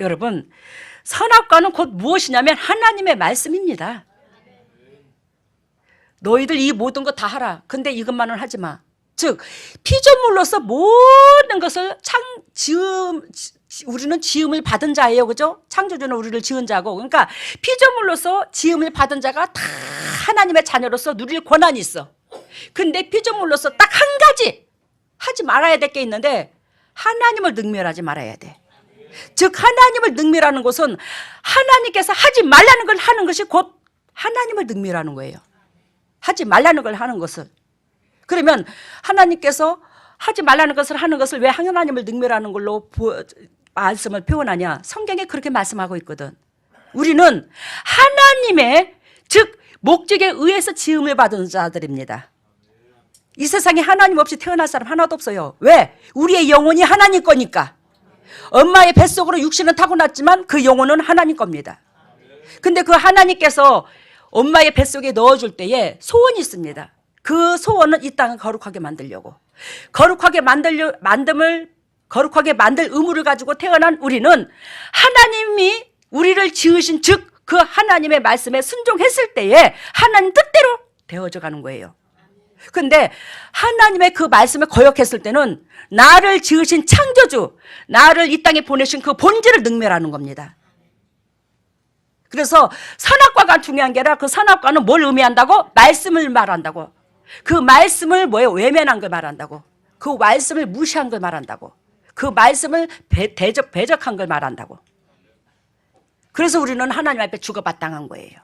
여러분, 선악과는 곧 무엇이냐면 하나님의 말씀입니다. 너희들 이 모든 거 다 하라. 근데 이것만은 하지 마. 즉 피조물로서 모든 것을 창 지음 지- 우리는 지음을 받은 자예요. 그죠? 창조주는 우리를 지은 자고. 그러니까 피조물로서 지음을 받은 자가 다 하나님의 자녀로서 누릴 권한이 있어. 근데 피조물로서 딱 한 가지 하지 말아야 될 게 있는데 하나님을 능멸하지 말아야 돼. 즉 하나님을 능멸하는 것은 하나님께서 하지 말라는 걸 하는 것이 곧 하나님을 능멸하는 거예요. 하지 말라는 걸 하는 것을. 그러면 하나님께서 하지 말라는 것을 하는 것을 왜 하나님을 능멸하는 걸로 부- 말씀을 표현하냐? 성경에 그렇게 말씀하고 있거든. 우리는 하나님의 즉 목적에 의해서 지음을 받은 자들입니다. 이 세상에 하나님 없이 태어날 사람 하나도 없어요. 왜? 우리의 영혼이 하나님 거니까. 엄마의 뱃속으로 육신은 타고났지만 그 영혼은 하나님 겁니다. 근데 그 하나님께서 엄마의 뱃속에 넣어줄 때에 소원이 있습니다. 그 소원은 이 땅을 거룩하게 만들려고. 거룩하게 만들려, 만듦을, 거룩하게 만들 의무를 가지고 태어난 우리는 하나님이 우리를 지으신 즉 그 하나님의 말씀에 순종했을 때에 하나님 뜻대로 되어져 가는 거예요. 근데 하나님의 그 말씀을 거역했을 때는 나를 지으신 창조주, 나를 이 땅에 보내신 그 본질을 능멸하는 겁니다. 그래서 선악과가 중요한 게 아니라 그 선악과는 뭘 의미한다고? 말씀을 말한다고. 그 말씀을 뭐예요? 외면한 걸 말한다고. 그 말씀을 무시한 걸 말한다고. 그 말씀을 배, 대적, 배적한 걸 말한다고. 그래서 우리는 하나님 앞에 죽어바당한 거예요.